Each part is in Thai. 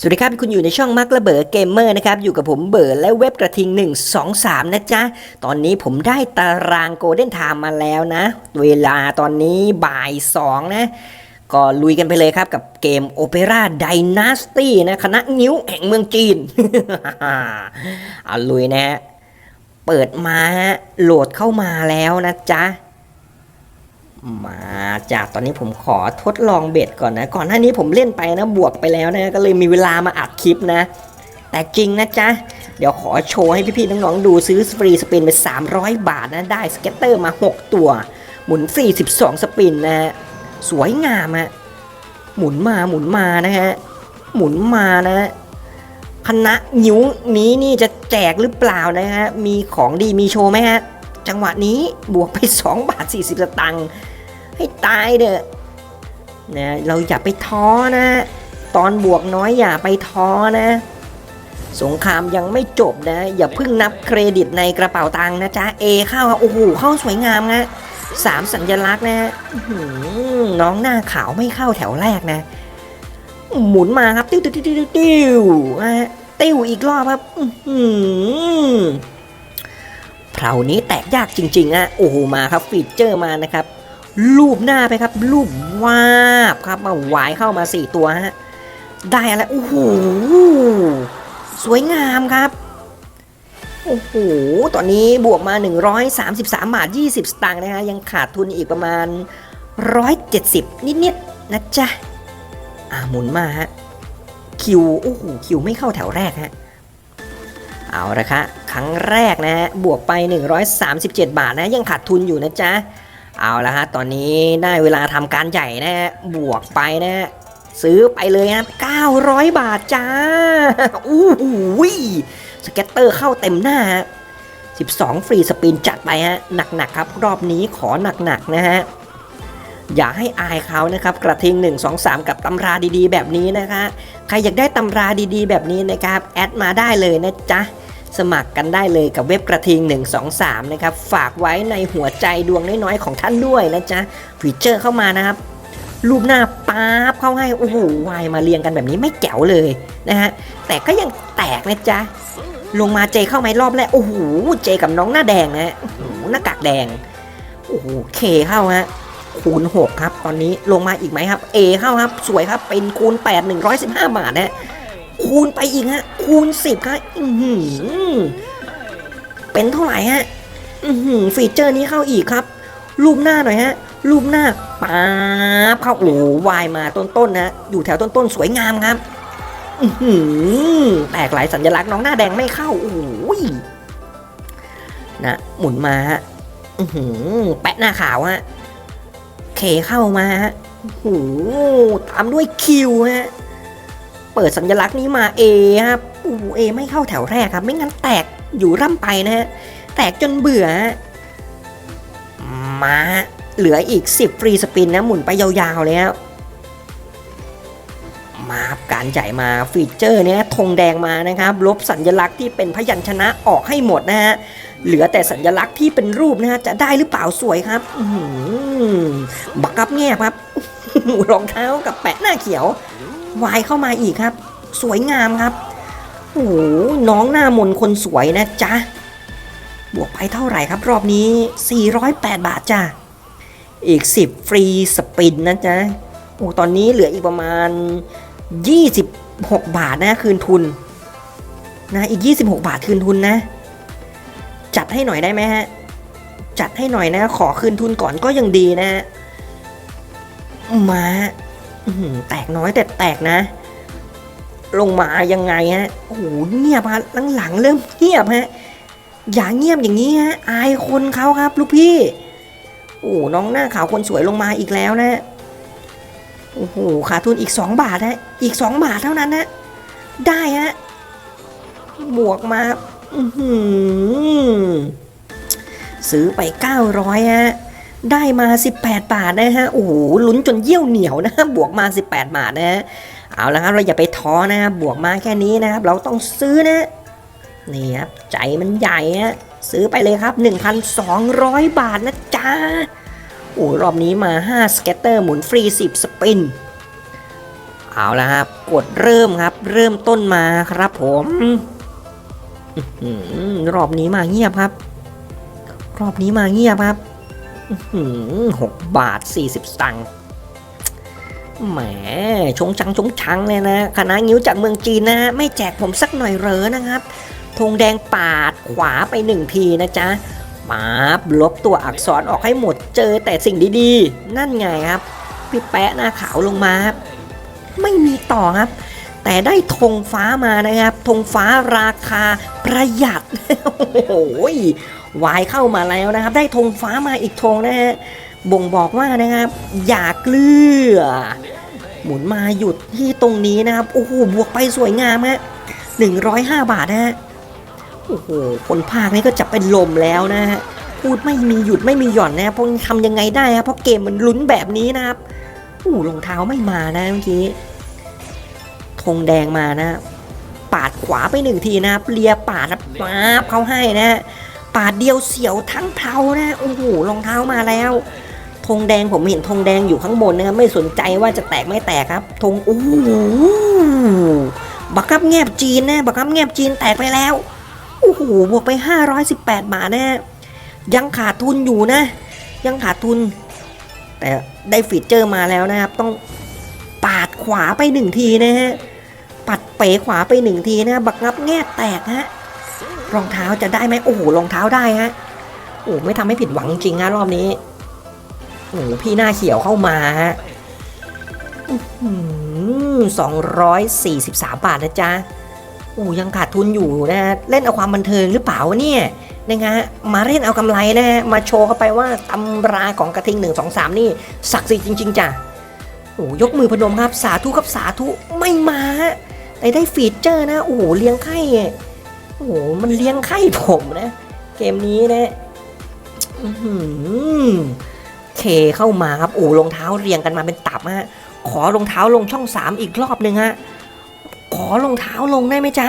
สวัสดีครับคุณอยู่ในช่องมักระเบิดเกมเมอร์นะครับ อยู่กับผมเบิร์และเว็บกระทิง 1 2 3 นะจ๊ะ ตอนนี้ผมได้ตารางโกลเด้นไทม์มาแล้วนะ เวลาตอนนี้บ่าย 2 นะ ก็ลุยกันไปเลยครับกับเกม Opera Dynasty นะ คณะนิ้วแห่งเมืองจีนเอาลุยนะ เปิดมาโหลดเข้ามาแล้วนะจ๊ะ มาจากตอนนี้ผมขอทดลองเบ็ดก่อนนะ ก่อนหน้านี้ผมเล่นไปนะบวกไปแล้วนะ ก็เลยมีเวลามาอัดคลิปนะ แต่จริงนะจ๊ะ เดี๋ยวขอโชว์ให้พี่ๆน้องๆดูซื้อฟรีสปินไป 300 บาทนะ ได้สเก็ตเตอร์มา 6 ตัว หมุน 42 สปินนะฮะสวยงามอะหมุนมาหมุนมานะฮะ หมุนมานะ คณะนิ้วนี้นี่จะแจกหรือเปล่านะฮะ มีของดีมีโชว์ไหมฮะ จังหวะนี้บวกไป 2 บาท 40 สตังค์ให้ตายเด้อนะเราอย่าไปท้อนะ ตอนบวกน้อยอย่าไปท้อนะ สงครามยังไม่จบนะ อย่าเพิ่งนับเครดิตในกระเป๋าตังค์นะจ๊ะ A เข้าครับโอ้โหเข้าสวยงามนะสามสัญลักษณ์นะน้องหน้าขาวไม่เข้าแถวแรกนะ หมุนมาครับ ติ้วติ้วติ้วติ้วติ้วนะฮะติ้วอีกรอบครับ อื อหือเพรานี้แตกยากจริงๆอะโอ้โหมาครับฟีเจอร์มานะครับรูปหน้าไปครับรูปวาบครับมาหวายเข้ามา 4 ตัวฮะได้อะไรโอ้โหสวยงามครับโอ้โหตอนนี้บวกมา 133 บาท 20 สตางค์นะฮะยังขาดทุนอีกประมาณ 170 นิดๆนะจ๊ะอ่าหมุนมาฮะคิวโอ้โหคิวไม่เข้าแถวแรกฮะเอาละคะค รั้งแรกนะฮะบวกไป 137 บาทนะยังขาดทุนอยู่นะจ๊ะเอาละฮะตอนนี้ได้เวลาทำการใหญ่นะฮะบวกไปนะฮะซื้อไปเลยนะ900 บาทจ้าอู้หูยสเก็ตเตอร์เข้าเต็มหน้าฮะ12 ฟรีสปินจัดไปฮะหนักๆครับ รอบนี้ขอหนักๆนะฮะอย่าให้อายเขานะครับ กระทิง 1 2 3 กับตำราดีๆ แบบนี้นะคะ ใครอยากได้ตำราดีๆ แบบนี้นะครับ แอดมาได้เลยนะจ๊ะ สมัครกันได้เลยกับเว็บกระทิง 123 นะครับ ฝากไว้ในหัวใจดวงน้อยๆของท่านด้วยนะจ๊ะฟีเจอร์เข้ามานะครับ รูปหน้าป๊าบเข้าให้ โอ้โหวายมาเรียงกันแบบนี้ไม่แจ๋วเลยนะฮะ แต่ก็ยังแตกนะจ๊ะ ลงมาเจเข้าไหมรอบแรก โอ้โห เจกับน้องหน้าแดงนะฮะโอ้โหหน้ากากแดง โอ้โห เคเข้าฮะคูณ 6 ครับ ตอนนี้ลงมาอีกไหมครับ A เข้าครับ สวยครับ เป็นคูณ 8 115 บาทนะ คูณไปอีกฮะ คูณ10ครับอือหือเป็นเท่าไหร่ฮะอือหือฟีเจอร์นี้เข้าอีกครับ รูปหน้าหน่อยฮะ รูปหน้าป๊าบเข้าโอ้วายมาต้นๆนะอยู่แถวต้นๆ สวยงามครับ อือหือแตกหลายสัญลักษณ์น้องหน้าแดงไม่เข้าโอ้ยนะหมุนมาฮะอือหือแปะหน้าขาวฮะเคเข้ามาฮะโอ้ตามด้วยคิวฮะ เปิดสัญลักษณ์นี้มา A ครับโอ้เอไม่เข้าแถวแรกครับ ไม่งั้นแตกอยู่ร่ำไปนะฮะ แตกจนเบื่อฮะมาเหลืออีก 10 ฟรีสปินนะ หมุนไปยาวๆเลยครับมาครับการจ่ายมาฟีเจอร์เนี้ยธงแดงมานะครับ ลบสัญลักษณ์ที่เป็นพยัญชนะออกให้หมดนะฮะ เหลือแต่สัญลักษณ์ที่เป็นรูปนะฮะ จะได้หรือเปล่าสวยครับบักกับแงบครับรองเท้ากับแปะหน้าเขียว วายเข้ามาอีกครับ สวยงามครับโอ้โหน้องหน้ามนคนสวยนะจ๊ะ บวกไปเท่าไหร่ครับรอบนี้ 408 บาทจ้ะ อีก 10 ฟรีสปินนะจ๊ะ โอ้ตอนนี้เหลืออีกประมาณ 26 บาทนะคืนทุนนะอีก 26 บาทคืนทุนนะ จัดให้หน่อยได้ไหมฮะ จัดให้หน่อยนะ ขอคืนทุนก่อนก็ยังดีนะฮะมา แตกน้อยแต่แตกนะ ลงมายังไงฮะ โอ้โหเงียบฮะหลังๆเริ่มเงียบฮะ อย่าเงียบอย่างนี้ฮะ อายคนเขาครับ ลูกพี่ โอ้น้องหน้าขาวคนสวยลงมาอีกแล้วนะโอ้โหขาดทุนอีก 2 บาทฮะ อีก 2 บาทเท่านั้นนะ ได้ฮะ บวกมา อื้อหือซื้อไป 900ฮะ ได้มา 18 บาทนะฮะ โอ้โห ลุ้นจนเยี่ยวเหนียวนะ บวกมา 18 บาทนะฮะ เอาละครับ เราอย่าไปท้อนะครับบวกมาแค่นี้นะครับ เราต้องซื้อนะ นี่ครับ ใจมันใหญ่ฮะ ซื้อไปเลยครับ 1,200 บาทนะจ๊ะ โอ้รอบนี้มา 5 สเก็ตเตอร์หมุนฟรี 10 สปิน เอาละครับ กดเริ่มครับ เริ่มต้นมาครับผมรอบนี้มาเงียบครับ รอบนี้มาเงียบครับ หกบาทสี่สิบสตังค์แหมชงชังชงชังเลยนะคณะงิ้วจากเมืองจีนนะไม่แจกผมสักหน่อยเหรอนะครับธงแดงปาดขวาไปหนึ่งทีนะจ๊ะมาบลบตัวอักษรออกให้หมดเจอแต่สิ่งดีๆ นั่นไงครับ พี่แปะหน้าขาวลงมาครับไม่มีต่อครับ แต่ได้ธงฟ้ามานะครับธงฟ้าราคาประหยัดโอ้โห วายเข้ามาแล้วนะครับ ได้ธงฟ้ามาอีกธงนะฮะบ่งบอกว่านะครับ อย่าเกลือ หมุนมาหยุดที่ตรงนี้นะครับโอ้โหบวกไปสวยงามฮะหนึ่งร้อยห้าบาทนะฮะโอ้โหคนภาคนี้ก็จะเป็นลมแล้วนะฮะพูดไม่มีหยุดไม่มีหย่อนนะเพราะทำยังไงได้ครับเพราะเกมมันลุ้นแบบนี้นะครับอู้รองเท้าไม่มานะเมื่อกี้ธงแดงมานะ ปาดขวาไปหนึ่งทีนะครับเลียปาดนะปาบเขาให้นะ ปาดเดียวเสียวทั้งเพลานะโอ้โหรองเท้ามาแล้วธงแดงผมเห็นธงแดงอยู่ข้างบนนะครับไม่สนใจว่าจะแตกไม่แตกครับธงโอ้โหบักกับแงบจีนนะบักกับแงบจีนแตกไปแล้วโอ้โหบวกไป 518 บาทนะยังขาดทุนอยู่นะ ยังขาดทุน แต่ได้ฟีเจอร์มาแล้วนะครับ ต้องปาดขวาไปหนึ่งทีนะฮะปัดเป๋ขวาไปหนึ่งทีนะบักงับแง่แตกฮะ รองเท้าจะได้ไหมโอ้โหรองเท้าได้ฮะโอ้ไม่ทำให้ผิดหวังจริงนะรอบนี้โอ้พี่หน้าเขียวเข้ามาฮะสองร้อยสี่สิบสามบาทนะจ๊ะโอ้ยังขาดทุนอยู่นะเล่นเอาความบันเทิงหรือเปล่าเนี่ยนะฮะมาเล่นเอากำไรนะมาโชว์เข้าไปว่าตำราของกระทิงหนึ่งสองสามนี่ศักดิ์สิทธิ์จริง ๆจ้ะโอ้ยกมือพนมครับสาธุครับสาธุไม่มาแต่ได้ฟีเจอร์นะโอ้โหเลี้ยงไข่ โอ้โห มันเลี้ยงไข่ผมนะ เกมนี้นะอื้อหือเคเข้ามาครับ โอ้รองเท้าเรียงกันมาเป็นตับฮะ ขอรองเท้าลงช่องสามอีกรอบหนึ่งฮะ ขอรองเท้าลงได้ไหมจ๊ะ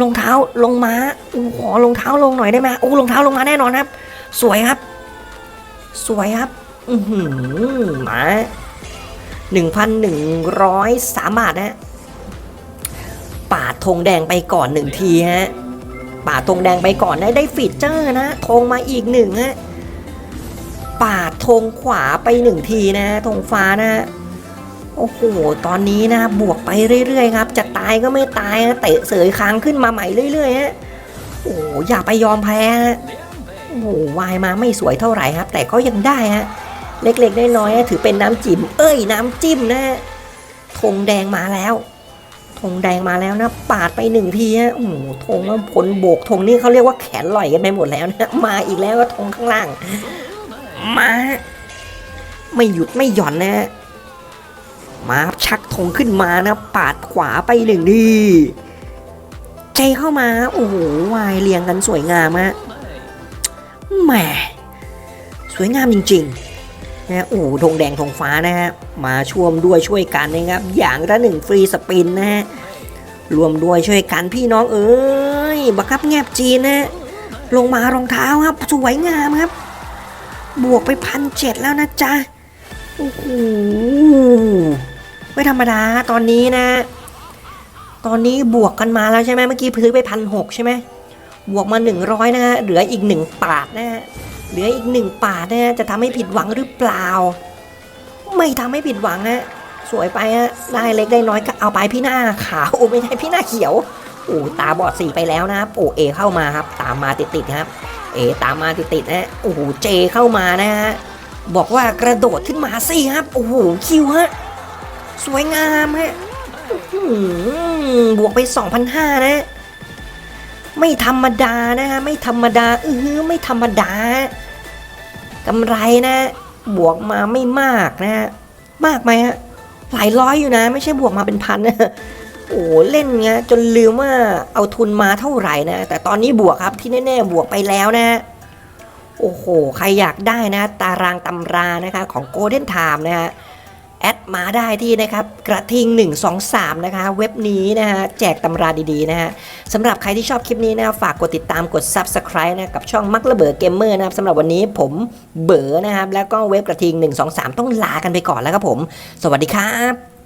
รองเท้าลงมาอู้ขอรองเท้าลงหน่อยได้ไหมโอ้รองเท้าลงมาแน่นอนครับ สวยครับ สวยครับ อือหือมาหนึ่งพันหนึ่งร้อยสามบาทนะปาดธงแดงไปก่อนหนึ่งทีฮะ ปาธงแดงไปก่อนได้ได้ฟีเจอร์นะธงมาอีกหนึ่งฮะปาดธงขวาไปหนึ่งทีนะธงฟ้านะ โอ้โห ตอนนี้นะบวกไปเรื่อยๆครับ จะตายก็ไม่ตายนะเตะเสยค้างขึ้นมาใหม่เรื่อยๆฮะโอ้โหอย่าไปยอมแพ้ฮะโอ้โหวายมาไม่สวยเท่าไหร่ครับ แต่ก็ยังได้ฮะเล็กๆน้อยๆถือเป็นน้ำจิ้มเอ้ยน้ำจิ้มนะฮะธงแดงมาแล้ว ธงแดงมาแล้วนะ ปาดไปหนึ่งทีฮะโอ้โหธงว่าผลโบกธงนี่เขาเรียกว่าแขนลอยกันไปหมดแล้วนะมาอีกแล้วก็ธงข้างล่าง มา ไม่หยุดไม่หย่อนนะฮะมาชักธงขึ้นมานะ ปาดขวาไปหนึ่งดีใจเข้ามา โอ้โหวายเรียงกันสวยงามฮะแหมสวยงามจริง ๆ นะโอ้โหธงแดงธงฟ้านะฮะมาช่วมด้วยช่วยกันนะครับ อย่างละหนึ่งฟรีสปินนะฮะรวมด้วยช่วยกันพี่น้องเอ้ยบักครับแงบจีนนะลงมารองเท้าครับสวยงามครับ บวกไปพันเจ็ดแล้วนะจ๊ะโอ้โหไม่ธรรมดาตอนนี้นะ ตอนนี้บวกกันมาแล้วใช่ไหมเมื่อกี้ซื้อไปพันหกใช่ไหม บวกมาหนึ่งร้อยนะฮะเหลืออีกหนึ่งปาดนะฮะเหลืออีกหนึ่งปาดนะฮะจะทำให้ผิดหวังหรือเปล่า ไม่ทำให้ผิดหวังฮะสวยไปฮะได้เล็กได้น้อยก็เอาไปพี่หน้าขาวโอ้ไม่ใช่พี่หน้าเขียวโอ้ตาบอดสีไปแล้วนะครับโอ้เอเข้ามาครับ ตามมาติดๆครับ เอตามมาติดๆนะโอ้โหเจเข้ามานะฮะบอกว่ากระโดดขึ้นมาสิครับโอ้โหคิวฮะสวยงามฮะอื้อหือบวกไป 2,500นะ ไม่ธรรมดานะฮะไม่ธรรมดาเออไม่ธรรมดากำไรนะ บวกมาไม่มากนะมากไหมฮะหลายร้อยอยู่นะ ไม่ใช่บวกมาเป็นพันนะโอ้เล่นเงี้ยจนลืมว่าเอาทุนมาเท่าไหร่นะ แต่ตอนนี้บวกครับที่แน่ๆบวกไปแล้วนะ โอ้โห ใครอยากได้นะ ตารางตำรานะคะของ Golden Time นะฮะ แอดมาได้ที่นะครับกระทิง 123 นะคะ เว็บนี้นะฮะแจกตำราดีๆนะฮะสำหรับใครที่ชอบคลิปนี้นะฝากกดติดตามกด Subscribe นะกับช่องมักระเบิดเกมเมอร์นะครับสำหรับวันนี้ผมเบ๋อนะครับแล้วก็เว็บกระทิง 123 ต้องลากันไปก่อนแล้วครับผม สวัสดีครับ